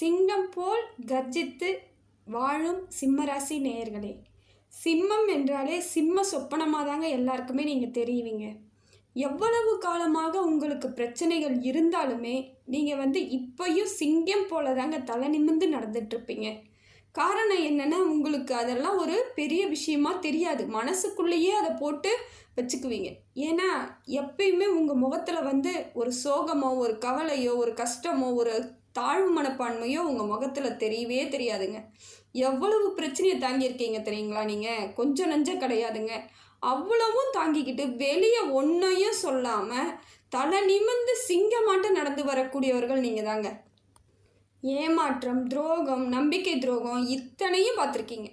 சிங்கம் போல் கர்ஜித்து வாழும் சிம்மராசி நேயர்களே. சிம்மம் என்றாலே சிம்ம சொப்பனமாக தாங்க எல்லாருக்குமே நீங்கள் தெரியுவீங்க. எவ்வளவு காலமாக உங்களுக்கு பிரச்சனைகள் இருந்தாலுமே நீங்கள் வந்து இப்பையும் சிங்கம் போல தாங்க தலை நிமிர்ந்து நடந்துட்டுருப்பீங்க காரணம் என்னென்னா உங்களுக்கு அதெல்லாம் ஒரு பெரிய விஷயமா தெரியாது. மனசுக்குள்ளேயே அதை போட்டு வச்சுக்குவீங்க. ஏன்னா எப்பயுமே உங்கள் முகத்தில் வந்து ஒரு சோகமோ ஒரு கவலையோ ஒரு கஷ்டமோ ஒரு தாழ்வு மனப்பான்மையோ உங்கள் முகத்தில் தெரியவே தெரியாதுங்க. எவ்வளவு பிரச்சனையை தாங்கியிருக்கீங்க தெரியுங்களா நீங்கள் கொஞ்சம் நஞ்சம் கிடையாதுங்க. அவ்வளவும் தாங்கிக்கிட்டு வெளியே ஒன்றையும் சொல்லாமல் தலை நிமிர்ந்து சிங்கமாட்ட நடந்து வரக்கூடியவர்கள் நீங்கள் தாங்க ஏமாற்றம் துரோகம் நம்பிக்கை துரோகம் இத்தனையும் பார்த்துருக்கீங்க.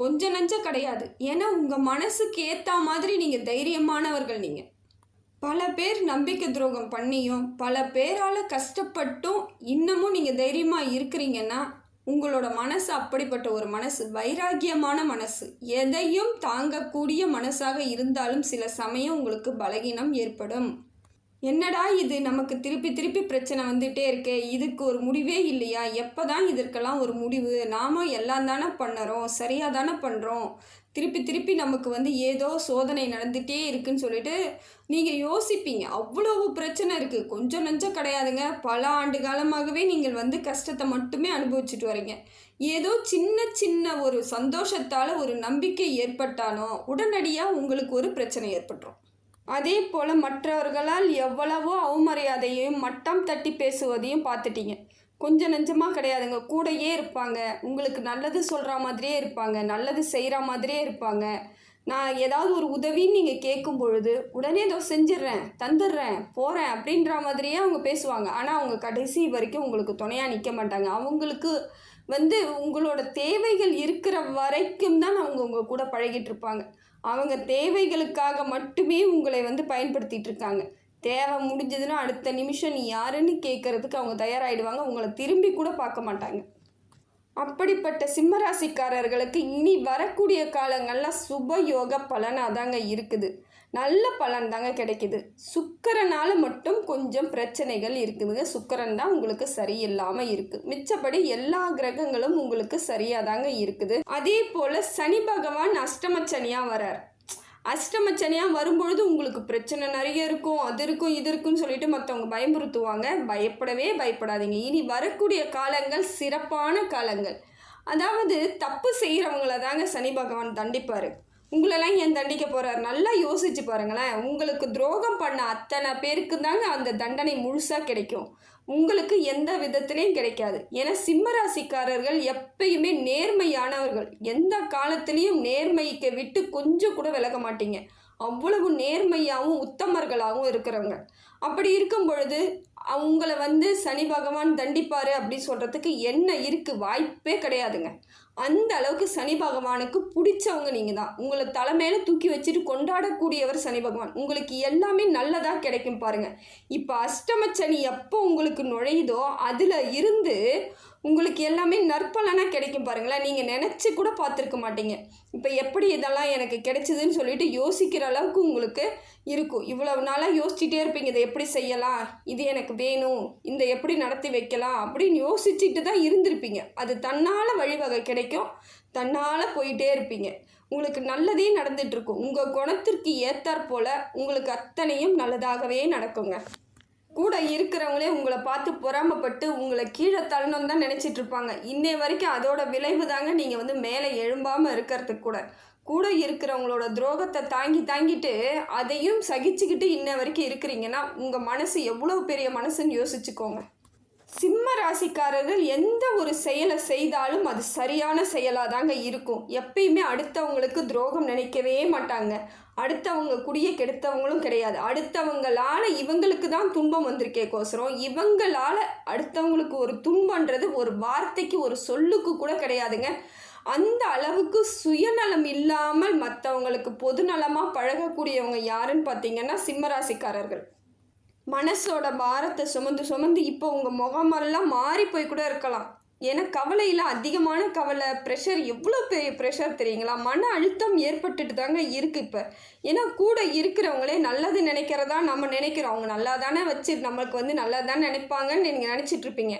கொஞ்சம் நஞ்சம் கிடையாது. ஏன்னா உங்கள் மனசுக்கு ஏற்ற மாதிரி நீங்கள் தைரியமானவர்கள் நீங்கள் பல பேர் நம்பிக்கை துரோகம் பண்ணியும் பல பேரால் கஷ்டப்பட்டும் இன்னமும் நீங்கள் தைரியமாக இருக்கிறீங்கன்னா உங்களோட மனசு அப்படிப்பட்ட ஒரு மனசு வைராகியமான மனசு. எதையும் தாங்கக்கூடிய மனசாக இருந்தாலும் சில சமயம் உங்களுக்கு பலகீனம் ஏற்படும். என்னடா இது? நமக்கு திருப்பி திருப்பி பிரச்சனை வந்துகிட்டே இருக்கே. இதுக்கு ஒரு முடிவே இல்லையா? எப்போ தான் இதற்கெல்லாம் ஒரு முடிவு? நாம எல்லாம் தானே பண்ணுறோம் சரியாக தானே பண்ணுறோம். திருப்பி திருப்பி நமக்கு வந்து ஏதோ சோதனை நடந்துகிட்டே இருக்குன்னு சொல்லிட்டு நீங்கள் யோசிப்பீங்க. அவ்வளவு பிரச்சனை இருக்குது கொஞ்சம் நஞ்சம் கிடையாதுங்க. பல ஆண்டு காலமாகவே நீங்கள் வந்து கஷ்டத்தை மட்டுமே அனுபவிச்சுட்டு வரீங்க. ஏதோ சின்ன சின்ன ஒரு சந்தோஷத்தால் ஒரு நம்பிக்கை ஏற்பட்டாலும் உடனடியாக உங்களுக்கு ஒரு பிரச்சனை ஏற்பட்டுரும். அதே போல் மற்றவர்களால் எவ்வளவோ அவமரியாதையும் மட்டம் தட்டி பேசுவதையும் பார்த்துட்டீங்க. கொஞ்சம் நெஞ்சமாக கிடையாதுங்க. கூடயே இருப்பாங்க. உங்களுக்கு நல்லது சொல்கிற மாதிரியே இருப்பாங்க. நல்லது செய்கிற மாதிரியே இருப்பாங்க. நான் ஏதாவது ஒரு உதவின்னு நீங்கள் கேட்கும் பொழுது உடனே ஏதோ செஞ்சிடுறேன் தந்துடுறேன் போகிறேன் அப்படின்ற மாதிரியே அவங்க பேசுவாங்க. ஆனால் அவங்க கடைசி வரைக்கும் உங்களுக்கு துணையாக நிற்க மாட்டாங்க. அவங்களுக்கு வந்து உங்களோட தேவைகள் இருக்கிற வரைக்கும் தான் அவங்க உங்கள் கூட பழகிட்டு இருப்பாங்க. அவங்க தேவைகளுக்காக மட்டுமே உங்களை வந்து பயன்படுத்திகிட்டு இருக்காங்க. தேவை முடிஞ்சதுன்னா அடுத்த நிமிஷம் நீ யாருன்னு கேட்கறதுக்கு அவங்க தயாராகிடுவாங்க உங்களை திரும்பி கூட பார்க்க மாட்டாங்க. அப்படிப்பட்ட சிம்மராசிக்காரர்களுக்கு இனி வரக்கூடிய காலங்களில் சுப யோக பலனாக தாங்க இருக்குது. நல்ல பலன் தாங்க கிடைக்குது. சுக்கரனால் மட்டும் கொஞ்சம் பிரச்சனைகள் இருக்குதுங்க. சுக்கரன் தான் உங்களுக்கு சரியில்லாமல் இருக்குது மிச்சப்படி எல்லா கிரகங்களும் உங்களுக்கு சரியாக தாங்க இருக்குது. அதே போல் சனி பகவான் அஷ்டமச்சனியாக வரார். அஷ்டமச்சனியாக வரும்பொழுது உங்களுக்கு பிரச்சனை நிறைய இருக்கும் அது இருக்கும் இது இருக்குன்னு சொல்லிட்டு மற்றவங்க பயமுறுத்துவாங்க. பயப்படவே பயப்படாதீங்க. இனி வரக்கூடிய காலங்கள் சிறப்பான காலங்கள். அதாவது தப்பு செய்கிறவங்கள தாங்க சனி பகவான் தண்டிப்பார். உங்களெல்லாம் ஏன் தண்டிக்க போகிறார் நல்லா யோசிச்சு பாருங்களேன். உங்களுக்கு துரோகம் பண்ண அத்தனை பேருக்கு தாங்க அந்த தண்டனை முழுசாக கிடைக்கும். உங்களுக்கு எந்த விதத்துலேயும் கிடைக்காது. ஏன்னா சிம்மராசிக்காரர்கள் எப்பயுமே நேர்மையானவர்கள். எந்த காலத்துலேயும் நேர்மைக்கு விட்டு கொஞ்சம் கூட விலக மாட்டீங்க. அவ்வளவு நேர்மையாகவும் உத்தமர்களாகவும் இருக்கிறவங்க. அப்படி இருக்கும் பொழுது அவங்கள வந்து சனி பகவான் தண்டிப்பார் அப்படி சொல்கிறதுக்கு என்ன இருக்குது வாய்ப்பே கிடையாதுங்க. அந்த அளவுக்கு சனி பகவானுக்கு பிடிச்சவங்க நீங்கள் தான் உங்களை தலைமையில தூக்கி வச்சுட்டு கொண்டாடக்கூடியவர் சனி பகவான். உங்களுக்கு எல்லாமே நல்லதாக கிடைக்கும் பாருங்கள் இப்போ அஷ்டம சனி எப்போ உங்களுக்கு நுழையுதோ அதில் இருந்து உங்களுக்கு எல்லாமே நற்பலனாக கிடைக்கும் பாருங்களேன். நீங்கள் நினச்சி கூட பார்த்துருக்க மாட்டீங்க. இப்போ எப்படி இதெல்லாம் எனக்கு கிடைச்சிதுன்னு சொல்லிட்டு யோசிக்கிற அளவுக்கு உங்களுக்கு இருக்கும். இவ்வளவு நாளாக யோசிச்சுட்டே இருப்பீங்க. இதை எப்படி செய்யலாம்? இது எனக்கு வேணும். இந்த எப்படி நடத்தி வைக்கலாம்? அப்படின்னு யோசிச்சுட்டு தான் இருந்திருப்பீங்க. அது தன்னால் வழிவகை கிடைக்கும். தன்னால் போயிட்டே இருப்பீங்க. உங்களுக்கு நல்லதே நடந்துகிட்ருக்கும் உங்கள் குணத்திற்கு ஏற்றாற் போல் உங்களுக்கு அத்தனையும் நல்லதாகவே நடக்குங்க. கூட இருக்கிறவங்களே உங்களை பார்த்து பொறாமப்பட்டு உங்களை கீழே தள்ளணும் தான் நினச்சிட்டு இருப்பாங்க. இன்னை வரைக்கும் அதோட விளைவு தாங்க நீங்கள் வந்து மேலே எழும்பாமல் இருக்கிறதுக்கு கூட. கூட இருக்கிறவங்களோட துரோகத்தை தாங்கி தாங்கிட்டு அதையும் சகிச்சுக்கிட்டு இன்ன வரைக்கும் இருக்கிறீங்கன்னா உங்கள் மனசு எவ்வளோ பெரிய மனசுன்னு யோசிச்சுக்கோங்க. சிம்ம ராசிக்காரர்கள் எந்த ஒரு செயலை செய்தாலும் அது சரியான செயலாக தாங்க இருக்கும். எப்பயுமே அடுத்தவங்களுக்கு துரோகம் நினைக்கவே மாட்டாங்க. அடுத்தவங்க குடியை கெடுத்தவங்களும் கிடையாது. அடுத்தவங்களால இவங்களுக்கு தான் துன்பம் வந்திருக்கேக்கோசரம் இவங்களால் அடுத்தவங்களுக்கு ஒரு துன்பன்றது ஒரு வார்த்தைக்கு ஒரு சொல்லுக்கு கூட கிடையாதுங்க. அந்த அளவுக்கு சுயநலம் இல்லாமல் மற்றவங்களுக்கு பொதுநலமாக பழகக்கூடியவங்க யாருன்னு பார்த்தீங்கன்னா சிம்மராசிக்காரர்கள். மனசோட பாரத்தை சுமந்து சுமந்து இப்போ உங்கள் முகமெல்லாம் மாறி போய் கூட இருக்கலாம். ஏன்னா கவலையில் அதிகமான கவலை ப்ரெஷர் எவ்வளோ பெரிய ப்ரெஷர் தெரியுங்களா? மன அழுத்தம் ஏற்பட்டுட்டு தாங்க இருக்குது இப்போ. ஏன்னா கூட இருக்கிறவங்களே நல்லது நினைக்கிறதா நம்ம நினைக்கிறோம். அவங்க நல்லா தானே வச்சு நம்மளுக்கு வந்து நல்லா தானே நினைப்பாங்கன்னு நீங்கள் நினச்சிட்ருப்பீங்க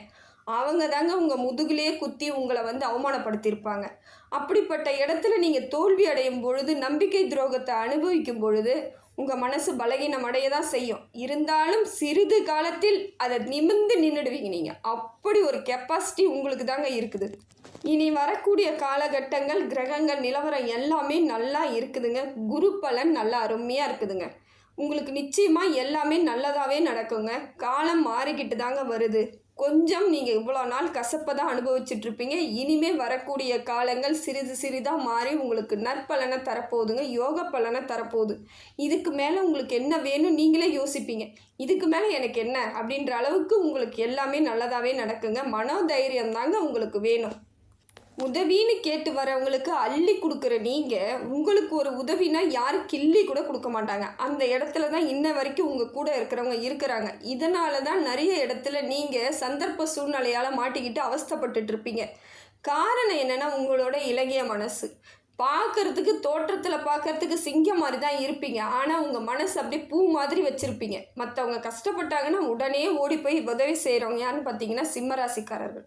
அவங்க தாங்க உங்கள் முதுகுலேயே குத்தி உங்களை வந்து அவமானப்படுத்தியிருப்பாங்க. அப்படிப்பட்ட இடத்துல நீங்கள் தோல்வி அடையும் பொழுது நம்பிக்கை துரோகத்தை அனுபவிக்கும் பொழுது உங்கள் மனசு பலகீனம் அடைய தான் செய்யும். இருந்தாலும் சிறிது காலத்தில் அதை நிமிர்ந்து நின்றுடுவீங்க நீங்கள் அப்படி ஒரு கெப்பாசிட்டி உங்களுக்கு தாங்க இருக்குது. இனி வரக்கூடிய காலகட்டங்கள் கிரகங்கள் நிலவரம் எல்லாமே நல்லா இருக்குதுங்க. குரு பலன் நல்லா அருமையாக இருக்குதுங்க. உங்களுக்கு நிச்சயமாக எல்லாமே நல்லதாகவே நடக்குங்க. காலம் மாறிக்கிட்டு தாங்க வருது. கொஞ்சம் நீங்கள் இவ்வளோ நாள் கசப்பை தான் அனுபவிச்சுட்டு இருப்பீங்க இனிமே வரக்கூடிய காலங்கள் சிறிது சிறிதாக மாறி உங்களுக்கு நற்பலனை தரப்போகுதுங்க. யோக பலனை தரப்போகுது. இதுக்கு மேலே உங்களுக்கு என்ன வேணும் நீங்களே யோசிப்பீங்க. இதுக்கு மேலே எனக்கு என்ன? அப்படின்ற அளவுக்கு உங்களுக்கு எல்லாமே நல்லதாகவே நடக்குங்க. மனோதைரியம் தாங்க உங்களுக்கு வேணும். உதவின்னு கேட்டு வரவங்களுக்கு அள்ளி கொடுக்குற நீங்கள் உங்களுக்கு ஒரு உதவினா யாரும் கிள்ளி கூட கொடுக்க மாட்டாங்க. அந்த இடத்துல தான் இன்ன வரைக்கும் உங்கள் கூட இருக்கிறவங்க இருக்கிறாங்க. இதனால தான் நிறைய இடத்துல நீங்கள் சந்தர்ப்ப சூழ்நிலையால் மாட்டிக்கிட்டு அவஸ்தைப்பட்டுட்டு இருப்பீங்க. காரணம் என்னென்னா உங்களோட இலகிய மனசு. பார்க்கறதுக்கு தோற்றத்தில் பார்க்கறதுக்கு சிங்கம் மாதிரி தான் இருப்பீங்க. ஆனால் உங்கள் மனசு அப்படியே பூ மாதிரி வச்சுருப்பீங்க. மற்றவங்க கஷ்டப்பட்டாங்கன்னா உடனே ஓடி போய் உதவி செய்கிறவங்க யாருன்னு பார்த்தீங்கன்னா சிம்மராசிக்காரர்கள்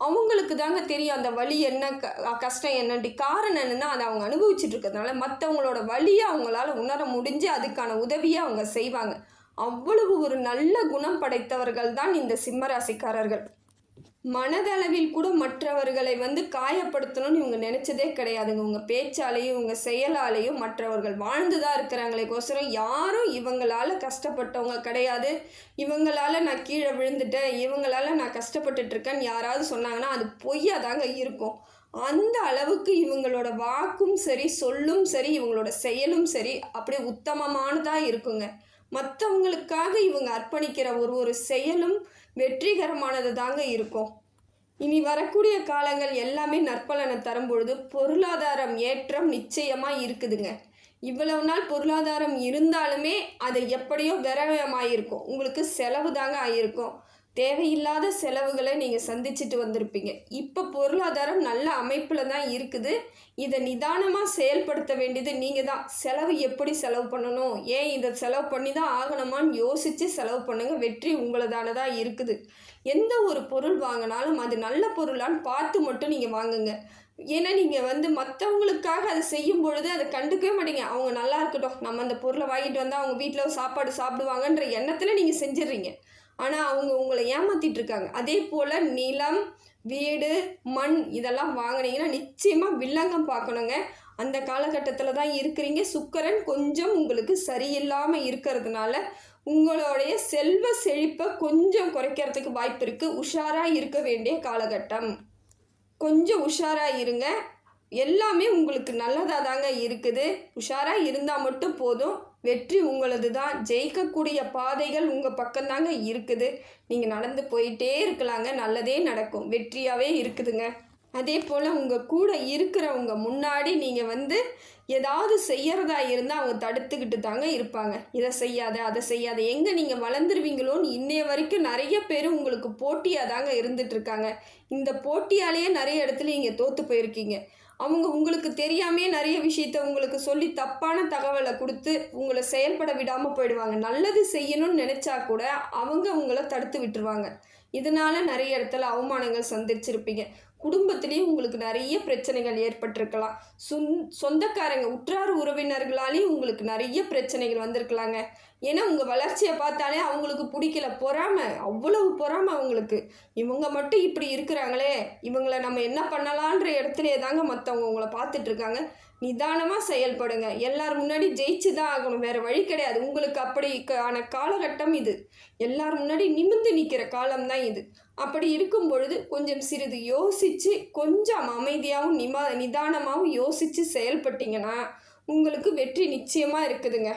அவங்களுக்கு தாங்க தெரியும் அந்த வழி என்ன க கஷ்டம் என்னன்ட்டு காரணம் என்னென்னா அதை அவங்க அனுபவிச்சுட்டு இருக்கிறதுனால மற்றவங்களோட வழியை அவங்களால உணர முடிஞ்சு அதுக்கான உதவியை அவங்க செய்வாங்க. அவ்வளவு ஒரு நல்ல குணம் படைத்தவர்கள் தான் இந்த சிம்மராசிக்காரர்கள் மனதளவில் கூட மற்றவர்களை வந்து காயப்படுத்தணும்னு இவங்க நினச்சதே கிடையாதுங்க. உங்கள் பேச்சாலையும் உங்கள் செயலாலையும் மற்றவர்கள் வாழ்ந்து தான் இருக்கிறாங்களே கோசரம். யாரும் இவங்களால் கஷ்டப்பட்டவங்க கிடையாது. இவங்களால் நான் கீழே விழுந்துட்டேன். இவங்களால் நான் கஷ்டப்பட்டுட்ருக்கேன்னு யாராவது சொன்னாங்கன்னா அது பொய்யாக தாங்க இருக்கும். அந்த அளவுக்கு இவங்களோட வாக்கும் சரி சொல்லும் சரி இவங்களோட செயலும் சரி அப்படியே உத்தமமானதாக இருக்குங்க. மற்றவங்களுக்காக இவங்க அர்ப்பணிக்கிற ஒரு ஒரு செயலும் வெற்றிகரமானது தாங்க இருக்கும். இனி வரக்கூடிய காலங்கள் எல்லாமே நற்பலனை தரும் பொழுது பொருளாதாரம் ஏற்றம் நிச்சயமாக இருக்குதுங்க. இவ்வளவு நாள் பொருளாதாரம் இருந்தாலுமே அது எப்படியோ விரயமாயிருக்கும். உங்களுக்கு செலவு தாங்க ஆகியிருக்கும் தேவையில்லாத செலவுகளை நீங்கள் சந்திச்சுட்டு வந்திருப்பீங்க. இப்போ பொருளாதாரம் நல்ல அமைப்பில் தான் இருக்குது. இதை நிதானமாக செயல்படுத்த வேண்டியது நீங்கள் தான். செலவு எப்படி செலவு பண்ணணும்? ஏன் இதை செலவு பண்ணி தான் ஆகணுமான்னு யோசித்து செலவு பண்ணுங்கள் வெற்றி உங்களதானதாக இருக்குது. எந்த ஒரு பொருள் வாங்கினாலும் அது நல்ல பொருளான்னு பார்த்து மட்டும் நீங்கள் வாங்குங்க. ஏன்னா நீங்கள் வந்து மற்றவங்களுக்காக அதை செய்யும் பொழுது அதை கண்டுக்கவே மாட்டீங்க. அவங்க நல்லா இருக்கட்டும். நம்ம அந்த பொருளை வாங்கிட்டு வந்தால் அவங்க வீட்டில் சாப்பாடு சாப்பிடுவாங்கன்ற எண்ணத்தில் நீங்கள் செஞ்சிடுறீங்க. ஆனால் அவங்க உங்களை ஏமாத்திட்டு இருக்காங்க அதே போல் நிலம் வீடு மண் இதெல்லாம் வாங்கினீங்கன்னா நிச்சயமாக வில்லங்கம் பார்க்கணுங்க. அந்த காலகட்டத்தில் தான் இருக்கிறீங்க. சுக்கரன் கொஞ்சம் உங்களுக்கு சரியில்லாமல் இருக்கிறதுனால உங்களுடைய செல்வ செழிப்பை கொஞ்சம் குறைக்கிறதுக்கு வாய்ப்பு இருக்குது உஷாராக இருக்க வேண்டிய காலகட்டம். கொஞ்சம் உஷாராக இருங்க. எல்லாமே உங்களுக்கு நல்லதாக தாங்க இருக்குது. உஷாராக இருந்தால் மட்டும் போதும். வெற்றி உங்களது தான் ஜெயிக்கக்கூடிய பாதைகள் உங்கள் பக்கம்தாங்க இருக்குது. நீங்கள் நடந்து போயிட்டே இருக்கலாங்க. நல்லதே நடக்கும். வெற்றியாகவே இருக்குதுங்க. அதே போல் உங்கள் கூட இருக்கிறவங்க முன்னாடி நீங்கள் வந்து ஏதாவது செய்யறதா இருந்தால் அவங்க தடுத்துக்கிட்டு தாங்க இருப்பாங்க. இதை செய்யாத அதை செய்யாத. எங்கே நீங்கள் வளர்ந்துருவீங்களோன்னு இன்னைய வரைக்கும் நிறைய பேர் உங்களுக்கு போட்டியாக தாங்க இருந்துகிட்ருக்காங்க இந்த போட்டியாலேயே நிறைய இடத்துல நீங்கள் தோற்று போயிருக்கீங்க. அவங்க உங்களுக்கு தெரியாமே நிறைய விஷயத்த உங்களுக்கு சொல்லி தப்பான தகவலை கொடுத்து உங்களை செயல்பட விடாமல் போயிடுவாங்க. நல்லது செய்யணும்னு நினச்சா கூட அவங்க உங்களை தடுத்து விட்டுருவாங்க. இதனால் நிறைய இடத்துல அவமானங்கள் சந்திச்சிருப்பீங்க. குடும்பத்திலையும் உங்களுக்கு நிறைய பிரச்சனைகள் ஏற்பட்டிருக்கலாம். சொந் சொந்தக்காரங்க உற்றார் உறவினர்களாலேயும் உங்களுக்கு நிறைய பிரச்சனைகள் வந்திருக்கலாங்க. ஏன்னா உங்கள் வளர்ச்சியை பார்த்தாலே அவங்களுக்கு பிடிக்கல. பொறாமை அவ்வளவு பொறாமை அவங்களுக்கு. இவங்க மட்டும் இப்படி இருக்கிறாங்களே. இவங்களை நம்ம என்ன பண்ணலான்ற இடத்துலே தாங்க மற்றவங்க உங்களை பார்த்துட்ருக்காங்க. நிதானமாக செயல்படுங்க. எல்லார் முன்னாடி ஜெயிச்சு தான் ஆகணும். வேறு வழி கிடையாது. உங்களுக்கு அப்படிக்கான காலகட்டம் இது. எல்லார் முன்னாடி நிமிந்து நிற்கிற காலம் தான் இது. அப்படி இருக்கும் பொழுது கொஞ்சம் சிறிது யோசித்து கொஞ்சம் அமைதியாகவும் நிமா நிதானமாகவும் யோசித்து செயல்பட்டீங்கன்னா உங்களுக்கு வெற்றி நிச்சயமாக இருக்குதுங்க.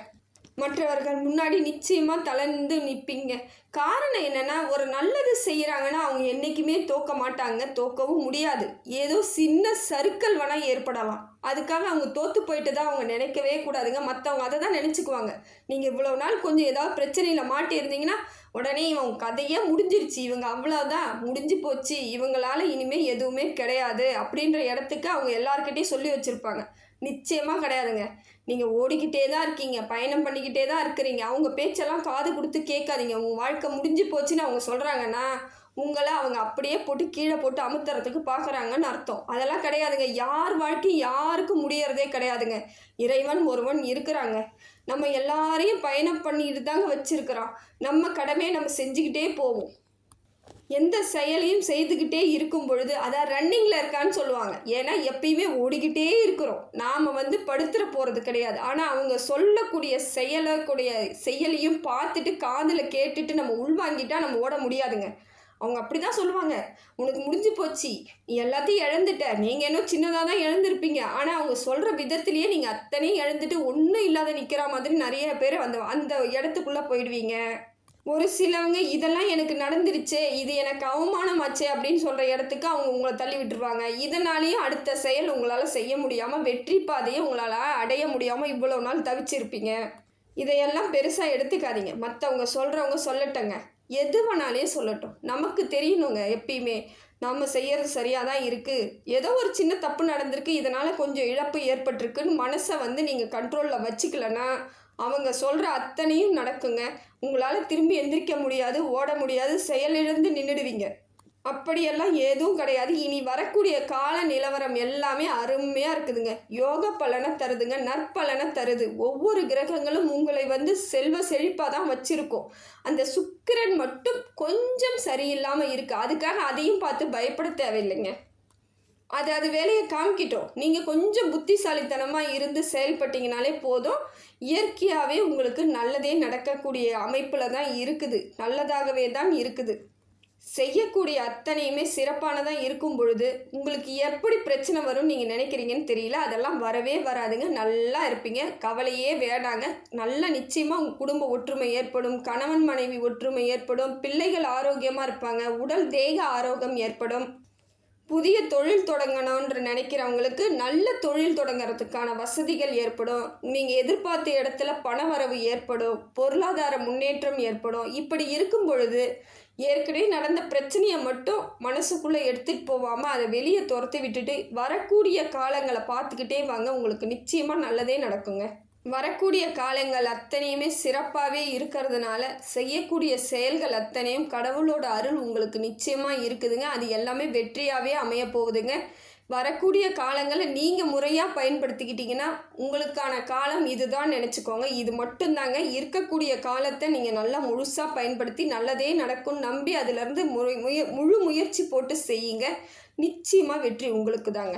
மற்றவர்கள் முன்னாடி நிச்சயமாக தளர்ந்து நிற்பீங்க. காரணம் என்னென்னா ஒரு நல்லது செய்கிறாங்கன்னா அவங்க என்றைக்குமே தோக்க மாட்டாங்க தோக்கவும் முடியாது. ஏதோ சின்ன சறுக்கல் வேணால் ஏற்படலாம். அதுக்காக அவங்க தோற்று போயிட்டு தான் அவங்க நினைக்கவே கூடாதுங்க. மற்றவங்க அதை தான் நினச்சிக்குவாங்க. நீங்கள் இவ்வளோ நாள் கொஞ்சம் ஏதாவது பிரச்சனையில் மாட்டியிருந்தீங்கன்னா உடனே இவங்க கதையே முடிஞ்சிருச்சு. இவங்க அவ்வளோதான் முடிஞ்சு போச்சு. இவங்களால இனிமேல் எதுவுமே கிடையாது. அப்படின்ற இடத்துக்கு அவங்க எல்லாருக்கிட்டையும் சொல்லி வச்சுருப்பாங்க. நிச்சயமாக கிடையாதுங்க. நீங்கள் ஓடிக்கிட்டே தான் இருக்கீங்க. பயணம் பண்ணிக்கிட்டே தான் இருக்கிறீங்க. அவங்க பேச்செல்லாம் காது கொடுத்து கேட்காதீங்க. உங்கள் வாழ்க்கை முடிஞ்சு போச்சுன்னு அவங்க சொல்கிறாங்கன்னா உங்களை அவங்க அப்படியே போட்டு கீழே போட்டு அமுத்துறதுக்கு பார்க்குறாங்கன்னு அர்த்தம். அதெல்லாம் கிடையாதுங்க. யார் வாழ்க்கை யாருக்கும் முடியறதே கிடையாதுங்க. இறைவன் ஒருவன் இருக்கிறாங்க. நம்ம எல்லாரையும் பயணம் பண்ணிட்டு தாங்க வச்சுருக்கிறோம். நம்ம கடமையை நம்ம செஞ்சுக்கிட்டே போவோம். எந்த செயலையும் செய்துக்கிட்டே இருக்கும் பொழுது அதான் ரன்னிங்கில் இருக்கான்னு சொல்லுவாங்க. ஏன்னா எப்பயுமே ஓடிக்கிட்டே இருக்கிறோம். நாம் வந்து படுத்துற போகிறது கிடையாது. ஆனால் அவங்க சொல்லக்கூடிய செயலக்கூடிய செயலையும் பார்த்துட்டு காதில் கேட்டுட்டு நம்ம உள்வாங்கிட்டா நம்ம ஓட முடியாதுங்க. அவங்க அப்படி தான் சொல்லுவாங்க. உனக்கு முடிஞ்சு போச்சு. நீ எல்லாத்தையும் இழந்துட்ட. நீங்கள் இன்னும் சின்னதாக தான் இழந்திருப்பீங்க. ஆனால் அவங்க சொல்கிற விதத்திலேயே நீங்கள் அத்தனையும் இழந்துட்டு ஒன்றும் இல்லாத நிற்கிற மாதிரி நிறைய பேர் அந்த அந்த இடத்துக்குள்ளே போயிடுவீங்க. ஒரு சிலவங்க இதெல்லாம் எனக்கு நடந்துருச்சு இது எனக்கு அவமானமாச்சே அப்படின்னு சொல்கிற இடத்துக்கு அவங்க உங்களை தள்ளி விட்டுருவாங்க. இதனாலேயும் அடுத்த செயல் உங்களால் செய்ய முடியாமல் வெற்றி பாதையை உங்களால் அடைய முடியாமல் இவ்வளோ நாள் தவிச்சிருப்பீங்க. இதையெல்லாம் பெருசாக எடுத்துக்காதீங்க. மற்றவங்க சொல்கிறவங்க சொல்லட்டங்க. எது வேணாலே சொல்லட்டும். நமக்கு தெரியணுங்க எப்பயுமே. நம்ம செய்கிறது சரியாக தான் இருக்குது ஏதோ ஒரு சின்ன தப்பு நடந்திருக்கு. இதனால் கொஞ்சம் இழப்பு ஏற்பட்டிருக்குன்னு மனசை வந்து நீங்கள் கண்ட்ரோலில் வச்சுக்கலன்னா அவங்க சொல்கிற அத்தனையும் நடக்குங்க. உங்களால் திரும்பி எந்திரிக்க முடியாது ஓட முடியாது செயலிழந்து நின்றுடுவீங்க அப்படியெல்லாம் எதுவும் கிடையாது. இனி வரக்கூடிய கால நிலவரம் எல்லாமே அருமையாக இருக்குதுங்க. யோக பலனை தருதுங்க நற்பலனை தருது. ஒவ்வொரு கிரகங்களும் உங்களை வந்து செல்வ செழிப்பாக தான் வச்சுருக்கோம். அந்த சுக்கிரன் மட்டும் கொஞ்சம் சரியில்லாமல் இருக்குது அதுக்காக அதையும் பார்த்து பயப்பட தேவையில்லைங்க. அது அது வேலையை காமிக்கிட்டோம். நீங்கள் கொஞ்சம் புத்திசாலித்தனமாக இருந்து செயல்பட்டீங்கனாலே போதும். இயற்கையாகவே உங்களுக்கு நல்லதே நடக்கக்கூடிய அமைப்பில் தான் இருக்குது. நல்லதாகவே தான் இருக்குது. செய்யக்கூடிய அத்தனையுமே சிறப்பானதாக இருக்கும் பொழுது உங்களுக்கு எப்படி பிரச்சனை வரும் நீங்கள் நினைக்கிறீங்கன்னு தெரியல. அதெல்லாம் வரவே வராதுங்க. நல்லா இருப்பீங்க. கவலையே வேடாங்க நல்லா நிச்சயமாக உங்கள் குடும்ப ஒற்றுமை ஏற்படும். கணவன் மனைவி ஒற்றுமை ஏற்படும். பிள்ளைகள் ஆரோக்கியமாக இருப்பாங்க. உடல் தேக ஆரோக்கியம் ஏற்படும். புதிய தொழில் தொடங்கணுன்ற நினைக்கிறவங்களுக்கு நல்ல தொழில் தொடங்குறதுக்கான வசதிகள் ஏற்படும். நீங்கள் எதிர்பார்த்த இடத்துல பணவரவு ஏற்படும். பொருளாதார முன்னேற்றம் ஏற்படும். இப்படி இருக்கும் பொழுது ஏற்கனவே நடந்த பிரச்சனையை மட்டும் மனசுக்குள்ளே எடுத்துகிட்டு போகாமல் அதை வெளியே துரத்தி விட்டுட்டு வரக்கூடிய காலங்களை பார்த்துக்கிட்டே வாங்க. உங்களுக்கு நிச்சயமாக நல்லதே நடக்குங்க. வரக்கூடிய காலங்கள் அத்தனையுமே சிறப்பாகவே இருக்கிறதுனால செய்யக்கூடிய செயல்கள் அத்தனையும் கடவுளோட அருள் உங்களுக்கு நிச்சயமாக இருக்குதுங்க. அது எல்லாமே வெற்றியாகவே அமைய போகுதுங்க. வரக்கூடிய காலங்களை நீங்கள் முறையாக பயன்படுத்திக்கிட்டிங்கன்னா உங்களுக்கான காலம் இதுதான் நினச்சிக்கோங்க. இது மட்டும்தாங்க. இருக்கக்கூடிய காலத்தை நீங்கள் நல்லா முழுசாக பயன்படுத்தி நல்லதே நடக்கும்னு நம்பி அதிலிருந்து முறை முய முழு முயற்சி போட்டு செய்யுங்க. நிச்சயமாக வெற்றி உங்களுக்கு தாங்க